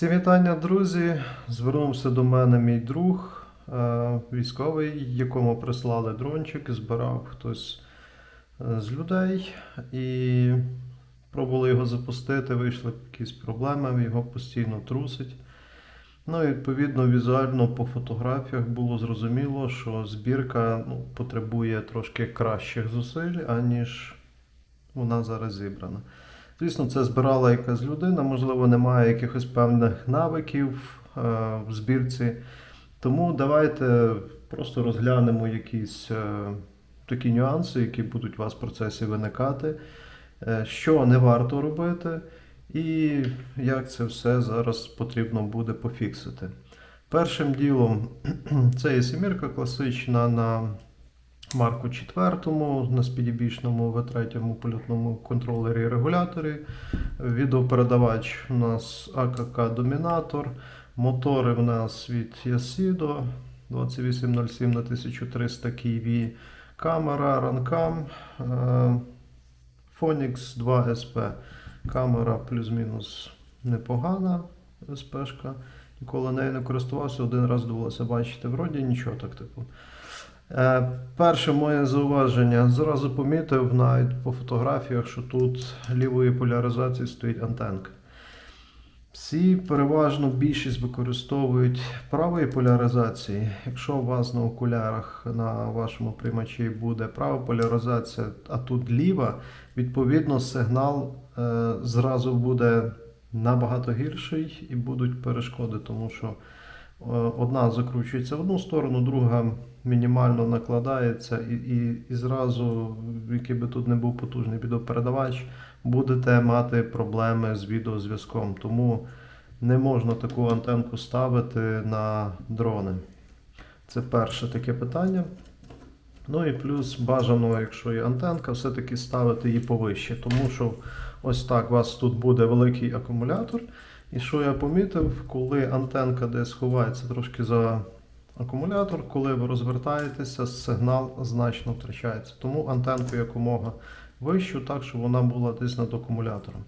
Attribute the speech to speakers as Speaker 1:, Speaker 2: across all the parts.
Speaker 1: Всім вітання, друзі! Звернувся до мене мій друг, е, військовий, якому прислали дрончик, збирав хтось е, з людей і пробували його запустити, вийшли якісь проблеми, його постійно трусить. Ну і відповідно візуально по фотографіях було зрозуміло, що збірка ну, потребує трошки кращих зусиль, аніж вона зараз зібрана. Звісно, це збирала якась людина, можливо, немає якихось певних навиків е, в збірці. Тому давайте просто розглянемо якісь е, такі нюанси, які будуть у вас в процесі виникати, е, що не варто робити, і як це все зараз потрібно буде пофіксити. Першим ділом це є семірка класична на Марку 4, на спідібічному V3 польотному контролері регуляторі. Відеопередавач у нас АКК Домінатор. Мотори в нас від Yasido 2807 на 1300 KV. Камера е, Phoenix 2 SP. Камера плюс-мінус непогана СПшка. Ніколи нею не користувався, один раз довелося бачити. Вроді нічого так типу. Е, Перше моє зауваження. Зразу помітив навіть по фотографіях, що тут лівої поляризації стоїть антенка. Всі переважно більшість використовують правої поляризації. Якщо у вас на окулярах на вашому приймачі буде права поляризація, а тут ліва, відповідно сигнал е, зразу буде набагато гірший і будуть перешкоди, тому що одна закручується в одну сторону, друга мінімально накладається, і, і, і зразу, який би тут не був потужний відеопередавач, будете мати проблеми з відеозв'язком. Тому не можна таку антенку ставити на дрони. Це перше таке питання. Ну і плюс бажано, якщо є антенка, все-таки ставити її повище, тому що ось так у вас тут буде великий акумулятор. І що я помітив, коли антенка десь ховається трошки за акумулятор, коли ви розвертаєтеся, сигнал значно втрачається. Тому антенку якомога вищу, так, щоб вона була десь над акумулятором.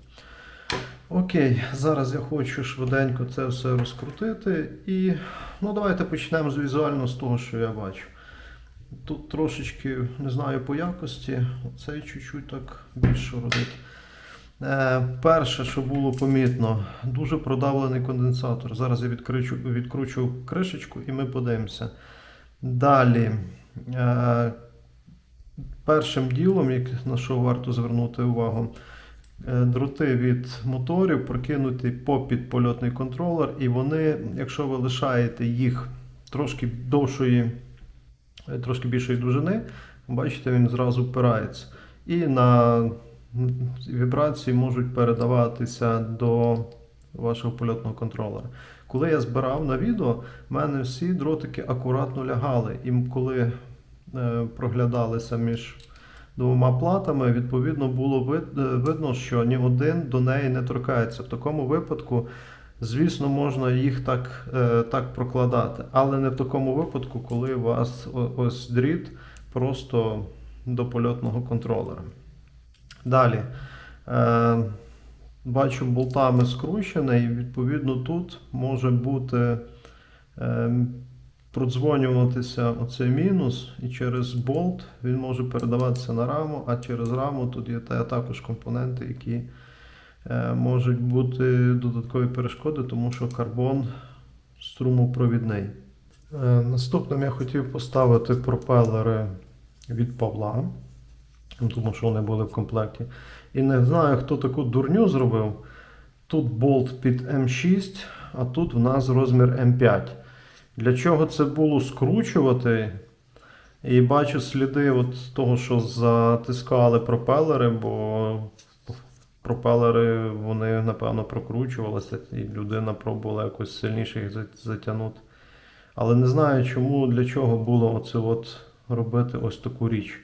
Speaker 1: Окей, зараз я хочу швиденько це все розкрутити. І ну, давайте почнемо з візуально з того, що я бачу. Тут трошечки, не знаю, по якості, оцей чуть-чуть так більше родить. Е, перше, що було помітно, дуже продавлений конденсатор. Зараз я відкручу, відкручу кришечку і ми подивимося. Далі, е, першим ділом, на що варто звернути увагу, е, дроти від моторів прокинуті попід польотний контролер, і вони, якщо ви лишаєте їх трошки довшої, трошки більшої довжини, бачите, він зразу впирається. І на вібрації можуть передаватися до вашого польотного контролера. Коли я збирав на відео, в мене всі дротики акуратно лягали. І коли е, проглядалися між двома платами, відповідно було е, видно, що ні один до неї не торкається. В такому випадку, звісно, можна їх так, е, так прокладати, але не в такому випадку, коли у вас ось дріт просто до польотного контролера. Далі. Е, бачу болтами скручений, і відповідно тут може бути е, продзвонюватися оцей мінус, і через болт він може передаватися на раму, а через раму тут є та- також компоненти, які е, можуть бути додаткові перешкоди, тому що карбон струмопровідний. Е, наступним я хотів поставити пропелери від Павла тому що вони були в комплекті. І не знаю, хто таку дурню зробив. Тут болт під М6, а тут в нас розмір М5. Для чого це було скручувати? І бачу сліди от того, що затискали пропелери, бо пропелери вони, напевно, прокручувалися, і людина пробувала якось сильніше їх затягнути. Але не знаю, чому, для чого було оце от робити ось таку річ.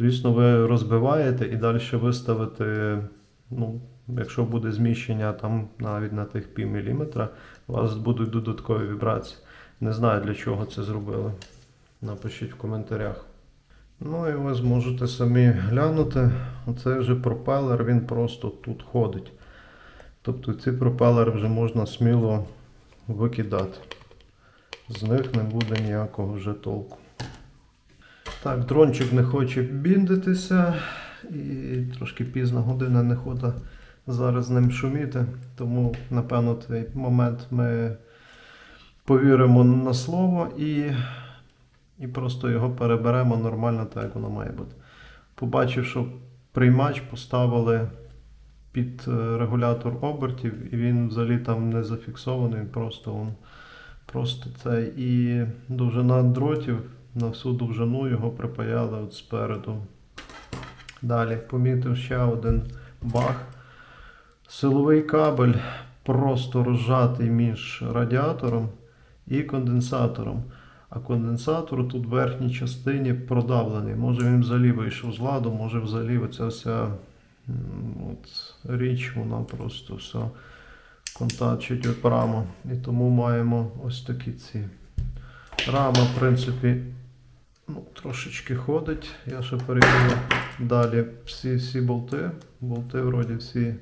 Speaker 1: Звісно, ви розбиваєте і далі виставите, ну, якщо буде зміщення там навіть на тих пів міліметра, у вас будуть додаткові вібрації. Не знаю для чого це зробили. Напишіть в коментарях. Ну і ви зможете самі глянути. Оце вже пропелер, він просто тут ходить. Тобто ці пропелери вже можна сміло викидати. З них не буде ніякого вже толку. Так, дрончик не хоче біндитися, і трошки пізна година не хода зараз ним шуміти. Тому, напевно, цей момент ми повіримо на слово і, і просто його переберемо нормально так, як воно має бути. Побачив, що приймач поставили під е, регулятор обертів, і він взагалі там не зафіксований, він просто он, просто це. І довжина дротів на всю довжину його припаяли от спереду. Далі помітив ще один баг. Силовий кабель просто розжатий між радіатором і конденсатором. А конденсатор тут в верхній частині продавлений. Може він взагалі вийшов з ладу, може взагалі оця вся от, річ, вона просто все контачить от. І тому маємо ось такі ці. Рама, в принципі, ну, трошечки ходить. Я ще перевірю далі всі, всі болти. Болти вроді всі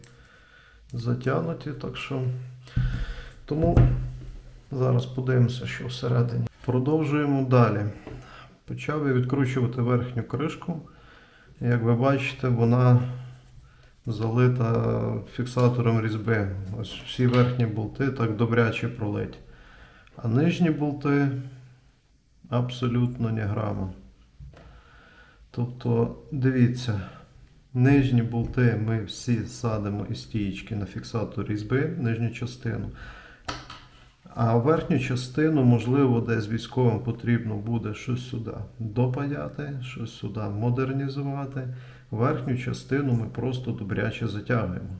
Speaker 1: затягнуті, так що. Тому зараз подивимося, що всередині. Продовжуємо далі. Почав я відкручувати верхню кришку. Як ви бачите, вона залита фіксатором різьби. Ось всі верхні болти так добряче пролиті. А нижні болти абсолютно ні грама. Тобто, дивіться, нижні болти ми всі садимо із стієчки на фіксатор різьби, нижню частину. А верхню частину, можливо, десь військовим потрібно буде щось сюди допаяти, щось сюди модернізувати. Верхню частину ми просто добряче затягуємо.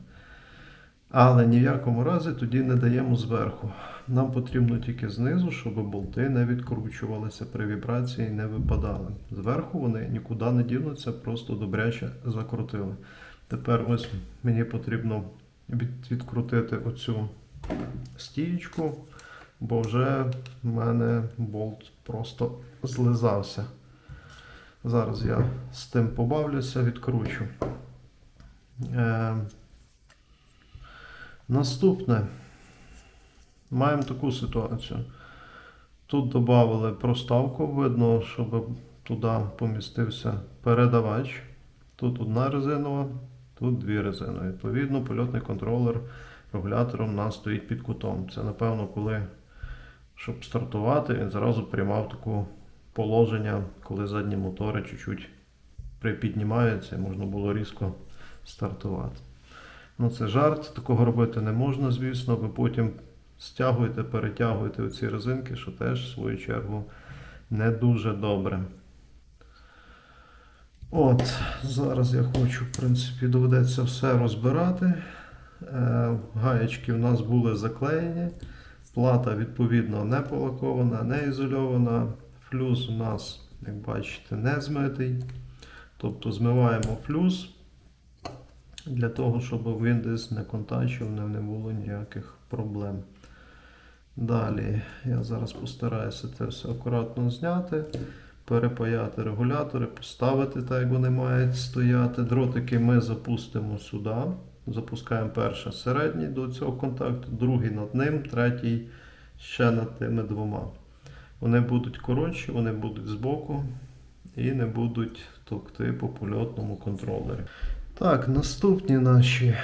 Speaker 1: Але ні в якому разі тоді не даємо зверху. Нам потрібно тільки знизу, щоб болти не відкручувалися при вібрації і не випадали. Зверху вони нікуди не дінуться, просто добряче закрутили. Тепер ось мені потрібно відкрутити оцю стієчку, бо вже в мене болт просто злизався. Зараз я з тим побавлюся, відкручу. Наступне. Маємо таку ситуацію. Тут додали проставку, видно, щоб туди помістився передавач. Тут одна резинова, тут дві резинові. Відповідно, польотний контролер регулятором у нас стоїть під кутом. Це, напевно, коли, щоб стартувати, він зразу приймав таке положення, коли задні мотори чуть-чуть припіднімаються і можна було різко стартувати. Ну, це жарт, такого робити не можна, звісно. Ви потім стягуєте, перетягуєте оці резинки, що теж, в свою чергу, не дуже добре. От, зараз я хочу, в принципі, доведеться все розбирати. Е, гаєчки в нас були заклеєні. Плата, відповідно, не полакована, не ізольована. Флюс у нас, як бачите, не змитий. Тобто змиваємо флюс для того, щоб десь не контачив, не, було ніяких проблем. Далі я зараз постараюся це все акуратно зняти, перепаяти регулятори, поставити так, як вони мають стояти. Дротики ми запустимо сюди. Запускаємо перший середній до цього контакту, другий над ним, третій ще над тими двома. Вони будуть коротші, вони будуть збоку і не будуть товкти по польотному контролері. Так, наступні наші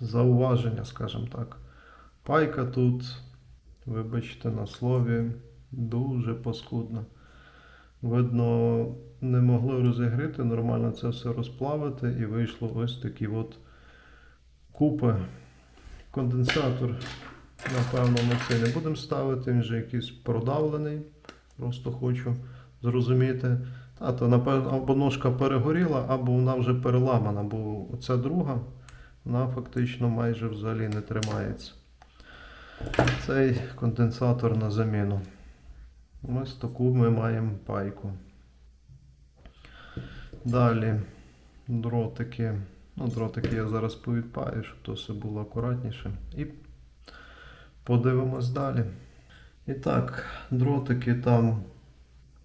Speaker 1: зауваження, скажімо так. Пайка тут, вибачте на слові, дуже паскудна. Видно, не могли розігріти, нормально це все розплавити і вийшло ось такі от купи. Конденсатор, напевно, ми цей не будемо ставити, він же якийсь продавлений. Просто хочу зрозуміти. А то, напевно, або ножка перегоріла, або вона вже переламана, бо оця друга, вона фактично майже взагалі не тримається. Цей конденсатор на заміну. Ось таку ми маємо пайку. Далі дротики. Ну, дротики я зараз повідпаю, щоб то все було акуратніше. І подивимось далі. І так, дротики там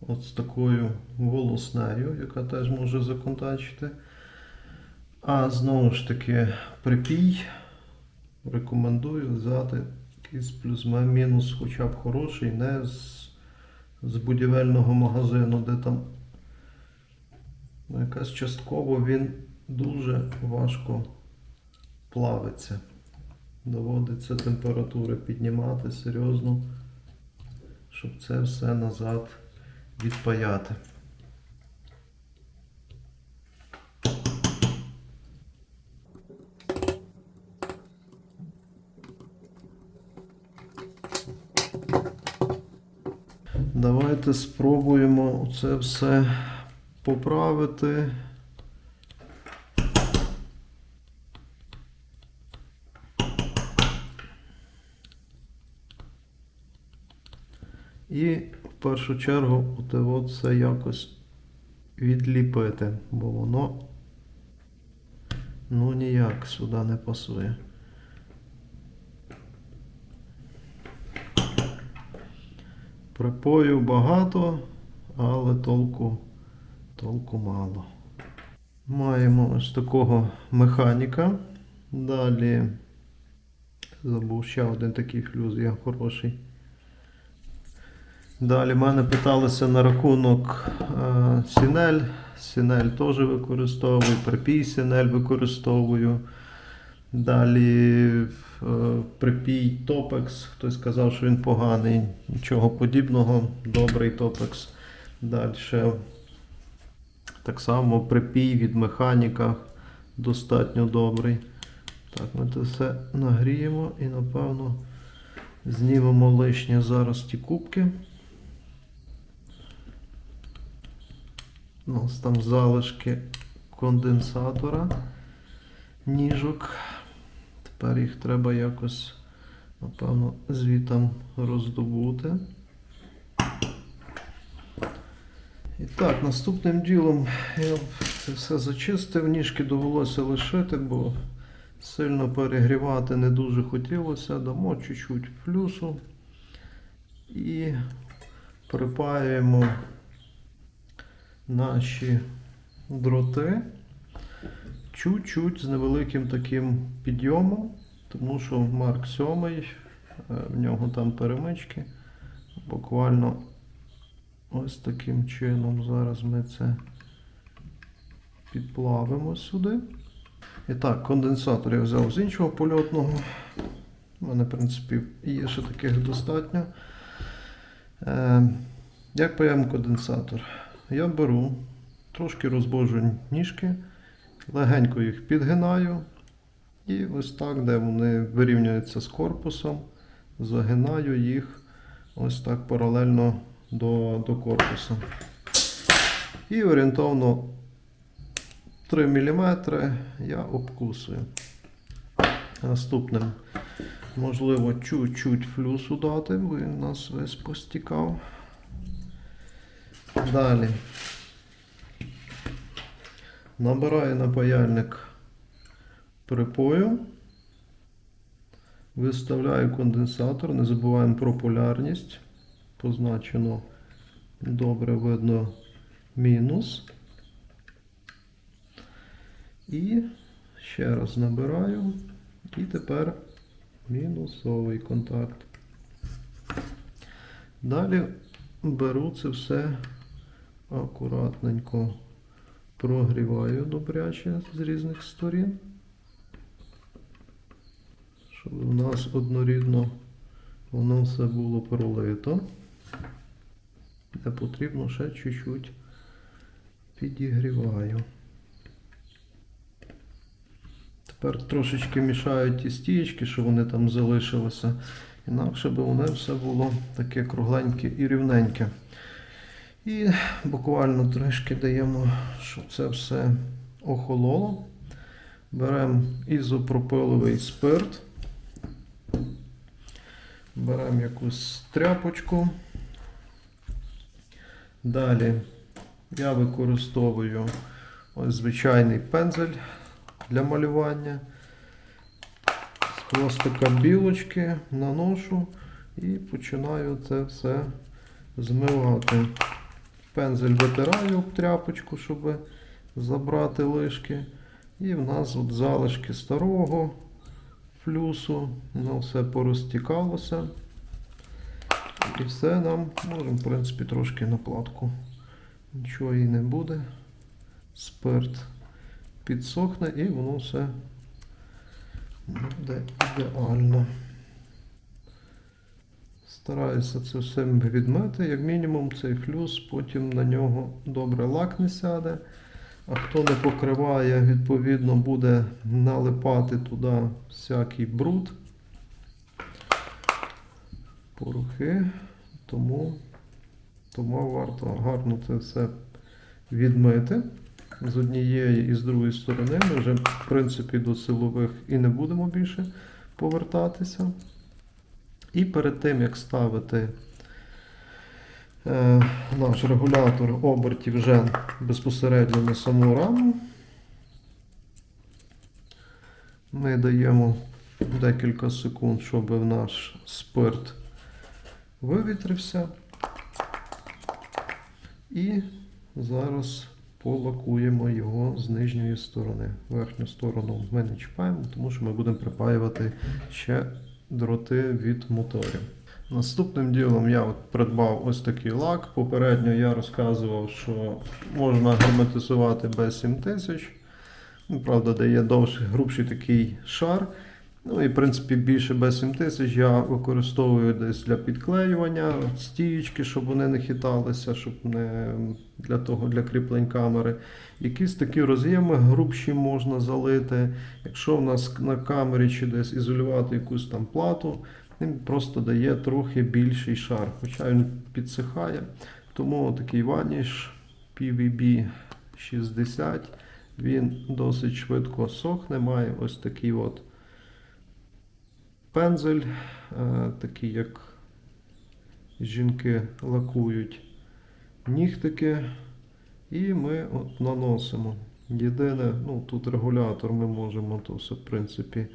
Speaker 1: от з такою волоснею, яка теж може законтачити. А знову ж таки, припій. Рекомендую взяти якийсь плюс-мінус хоча б хороший, не з, з будівельного магазину, де там ну, якась частково він дуже важко плавиться. Доводиться температури піднімати серйозно, щоб це все назад відпаяти. Давайте спробуємо це все поправити. І першу чергу от все якось відліпити, бо воно ну ніяк сюди не пасує. Припою багато, але толку, толку мало. Маємо ось такого механіка. Далі забув ще один такий флюз, є хороший. Далі мене питалися на рахунок е, Сінель. Сінель теж використовую, припій Сінель використовую. Далі е, припій Топекс. Хтось сказав, що він поганий. Нічого подібного. Добрий Топекс. Далі так само припій від механіка достатньо добрий. Так, ми це все нагріємо і напевно знімемо лишнє зараз ті кубки. У нас там залишки конденсатора, ніжок. Тепер їх треба якось, напевно, звітом роздобути. І так, наступним ділом я це все зачистив, ніжки довелося лишити, бо сильно перегрівати не дуже хотілося. Дамо чуть-чуть плюсу і припаюємо наші дроти чуть-чуть з невеликим таким підйомом, тому що Марк 7, е, в нього там перемички. Буквально ось таким чином зараз ми це підплавимо сюди. І так, конденсатор я взяв з іншого польотного. У мене, в принципі, є ще таких достатньо. Е, як паємо конденсатор? Я беру, трошки розбожу ніжки, легенько їх підгинаю. І ось так, де вони вирівнюються з корпусом, загинаю їх ось так паралельно до, до корпусу. І орієнтовно 3 мм я обкусую. Наступним, можливо, чуть-чуть флюсу дати, бо він нас весь постікав. Далі. Набираю на паяльник припою. Виставляю конденсатор, не забуваємо про полярність. Позначено добре видно мінус. І ще раз набираю. І тепер мінусовий контакт. Далі беру це все акуратненько прогріваю добряче з різних сторін, щоб у нас однорідно воно все було пролито. Де потрібно ще чуть-чуть підігріваю. Тепер трошечки мішаю ті стієчки, що вони там залишилися. Інакше би воно все було таке кругленьке і рівненьке. І буквально трішки даємо, щоб це все охололо. Беремо ізопропиловий спирт. Беремо якусь тряпочку. Далі я використовую ось звичайний пензель для малювання. З хвостика білочки наношу і починаю це все змивати. Пензель витираю об тряпочку, щоб забрати лишки. І в нас от залишки старого флюсу, воно все порозтікалося. І все нам можемо, в принципі, трошки на платку. Нічого і не буде. Спирт підсохне і воно все буде ідеально. Стараюся це все відмити, як мінімум цей флюс, потім на нього добре лак не сяде. А хто не покриває, відповідно буде налипати туди всякий бруд, порухи. Тому, тому варто гарно це все відмити з однієї і з другої сторони. Ми вже, в принципі, до силових і не будемо більше повертатися. І перед тим, як ставити е, наш регулятор обертів вже безпосередньо на саму раму, ми даємо декілька секунд, щоб наш спирт вивітрився. І зараз полакуємо його з нижньої сторони. Верхню сторону ми не чіпаємо, тому що ми будемо припаювати ще дроти від моторів. Наступним ділом я от придбав ось такий лак. Попередньо я розказував, що можна герметизувати B7000. Ну, правда, дає довший, грубший такий шар. Ну і в принципі більше B7000 я використовую десь для підклеювання, стіючки, щоб вони не хиталися, щоб не для того для кріплень камери. Якісь такі роз'єми грубші можна залити. Якщо в нас на камері чи десь ізолювати якусь там плату, він просто дає трохи більший шар, хоча він підсихає. Тому такий ваніш PVB 60 він досить швидко сохне, має ось такий от пензель, е, такий як жінки лакують нігтики. І ми от наносимо. Єдине, ну тут регулятор ми можемо то все, в принципі,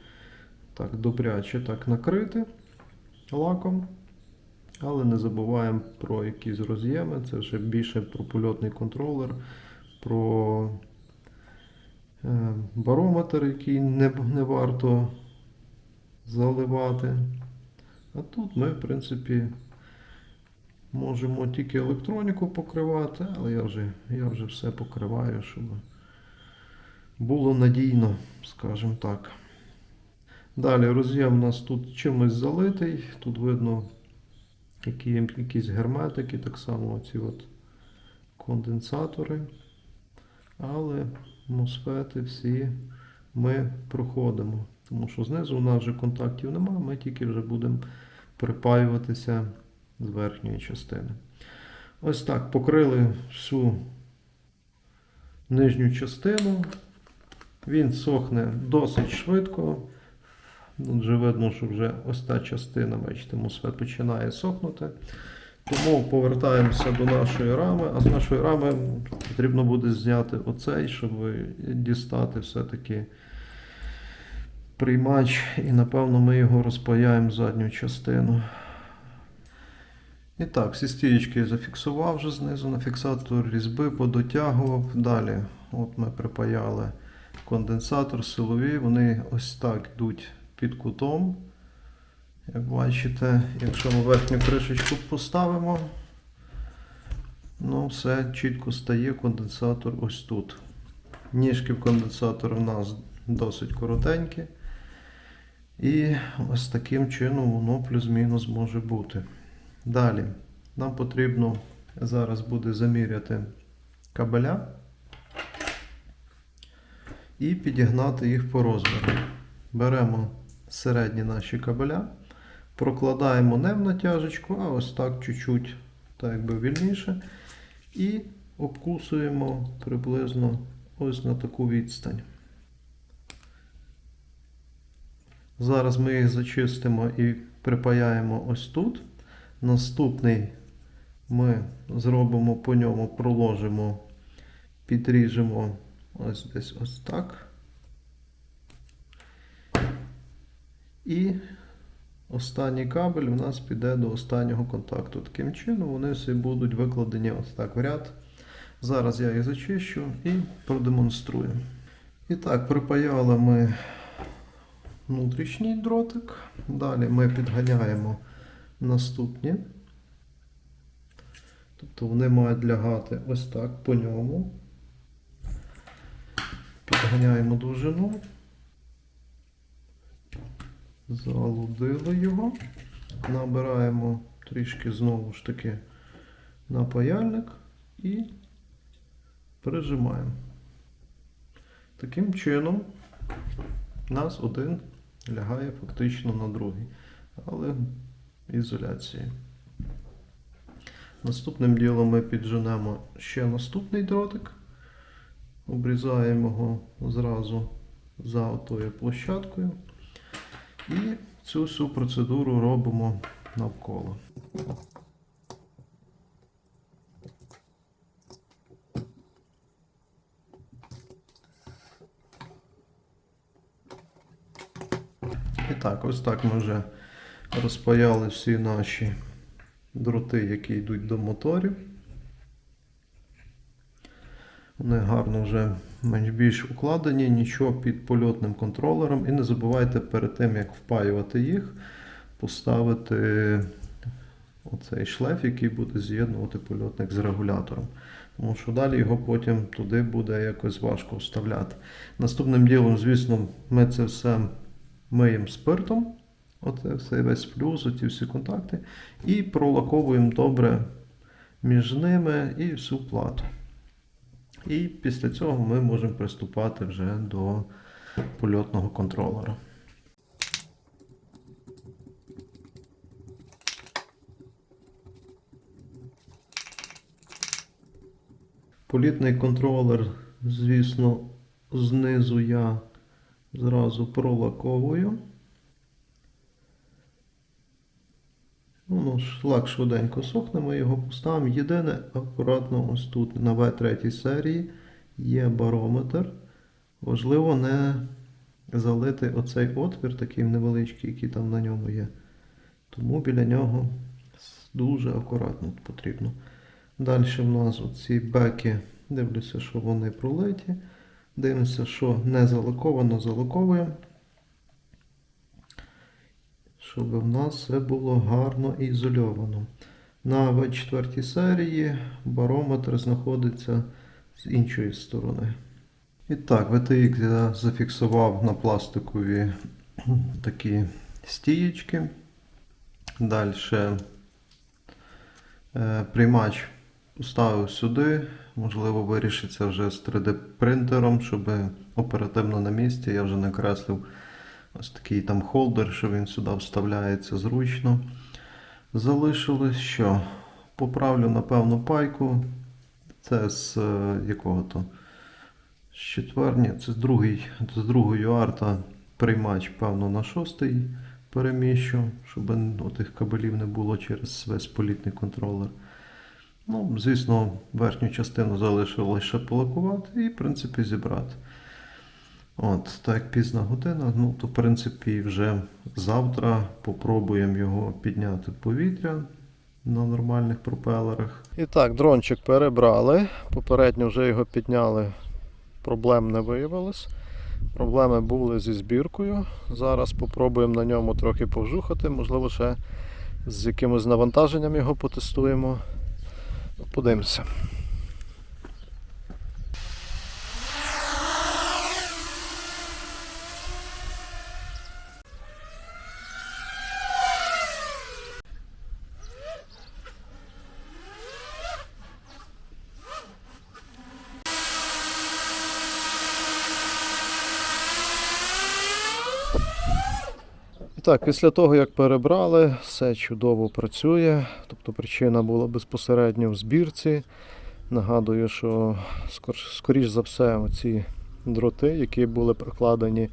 Speaker 1: так добряче так накрити лаком. Але не забуваємо про якісь роз'єми. Це вже більше про польотний контролер, про е, барометр, який не, не варто заливати. А тут ми, в принципі, можемо тільки електроніку покривати, але я вже, я вже все покриваю, щоб було надійно, скажімо так. Далі роз'єм у нас тут чимось залитий. Тут видно які, якісь герметики, так само оці от конденсатори. Але мосфети всі ми проходимо. Тому що знизу у нас вже контактів немає, ми тільки вже будемо припаюватися з верхньої частини. Ось так покрили всю нижню частину. Він сохне досить швидко. Тут вже видно, що вже ось та частина, бачите, мосфет починає сохнути. Тому повертаємося до нашої рами, а з нашої рами потрібно буде зняти оцей, щоб дістати все-таки приймач, і напевно ми його розпаяємо задню частину. І так, всі стієчки я зафіксував вже знизу на фіксатор різьби, подотягував. Далі от ми припаяли конденсатор силові, вони ось так йдуть під кутом. Як бачите, якщо ми верхню кришечку поставимо, ну все чітко стає конденсатор ось тут. Ніжки в конденсатора в нас досить коротенькі. І ось таким чином воно плюс-мінус може бути. Далі, нам потрібно зараз буде заміряти кабеля і підігнати їх по розміру. Беремо середні наші кабеля, прокладаємо не в натяжечку, а ось так чуть-чуть, так якби вільніше. І обкусуємо приблизно ось на таку відстань. Зараз ми їх зачистимо і припаяємо ось тут. Наступний ми зробимо по ньому, проложимо, підріжемо ось десь ось так. І останній кабель у нас піде до останнього контакту. Таким чином вони всі будуть викладені ось так в ряд. Зараз я їх зачищу і продемонструю. І так, припаяли ми внутрішній дротик. Далі ми підганяємо наступні. Тобто вони мають лягати ось так по ньому. Підганяємо довжину. Залудили його. Набираємо трішки знову ж таки на паяльник і прижимаємо. Таким чином у нас один лягає фактично на другий, але ізоляції. Наступним ділом ми підженемо ще наступний дротик, обрізаємо його зразу за отою площадкою. І цю всю процедуру робимо навколо. І так, ось так ми вже розпаяли всі наші дроти, які йдуть до моторів. Вони гарно вже менш більш укладені, нічого під польотним контролером. І не забувайте перед тим, як впаювати їх, поставити оцей шлейф, який буде з'єднувати польотник з регулятором. Тому що далі його потім туди буде якось важко вставляти. Наступним ділом, звісно, ми це все миємо спиртом. Оце все весь плюс, оті всі контакти. І пролаковуємо добре між ними і всю плату. І після цього ми можемо приступати вже до польотного контролера. Політний контролер, звісно, знизу я зразу пролаковую. Воно ж лак швиденько сохне, ми його поставимо. Єдине, акуратно ось тут на В3 серії є барометр. Важливо не залити оцей отвір, такий невеличкий, який там на ньому є. Тому біля нього дуже акуратно потрібно. Далі в нас оці беки, дивлюся, що вони пролиті. Дивимося, що не залаковано, залаковуємо. Щоб в нас все було гарно ізольовано. На В4 серії барометр знаходиться з іншої сторони. І так, VTX я зафіксував на пластикові такі стієчки. Далі е, приймач поставив сюди. Можливо, вирішиться вже з 3D принтером, щоб оперативно на місці я вже накреслив ось такий там холдер, що він сюди вставляється зручно. Залишилось що? Поправлю, напевно, пайку. Це з е, якого то? З четверні, це з другої, з другої арта приймач, певно, на шостий переміщу, щоб ну, тих кабелів не було через весь політний контролер. Ну, звісно, верхню частину залишилось ще полакувати і, в принципі, зібрати. От, так як пізна година, ну, то, в принципі, вже завтра попробуємо його підняти в повітря на нормальних пропелерах. І так, дрончик перебрали. Попередньо вже його підняли, проблем не виявилось. Проблеми були зі збіркою. Зараз спробуємо на ньому трохи повжухати, можливо, ще з якимось навантаженням його потестуємо. Подивимося. Так, після того, як перебрали, все чудово працює. Тобто причина була безпосередньо в збірці. Нагадую, що скоріш за все оці дроти, які були прокладені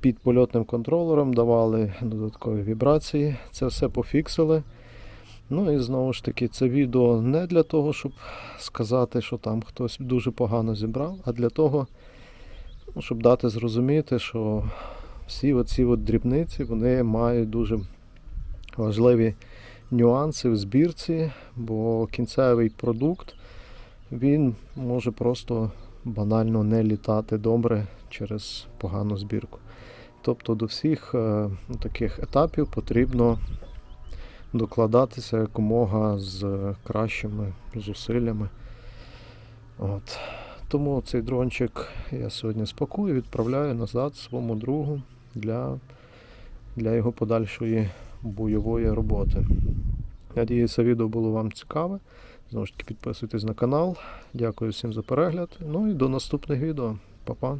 Speaker 1: під польотним контролером, давали додаткові вібрації. Це все пофіксили. Ну і знову ж таки, це відео не для того, щоб сказати, що там хтось дуже погано зібрав, а для того, ну, щоб дати зрозуміти, що всі оці от дрібниці вони мають дуже важливі нюанси в збірці, бо кінцевий продукт він може просто банально не літати добре через погану збірку. Тобто до всіх е, таких етапів потрібно докладатися якомога з кращими зусиллями. От. Тому цей дрончик я сьогодні спакую, відправляю назад своєму другу для, для його подальшої бойової роботи. Надіюся, відео було вам цікаве. Знову ж таки, підписуйтесь на канал. Дякую всім за перегляд. Ну і до наступних відео. Па-па.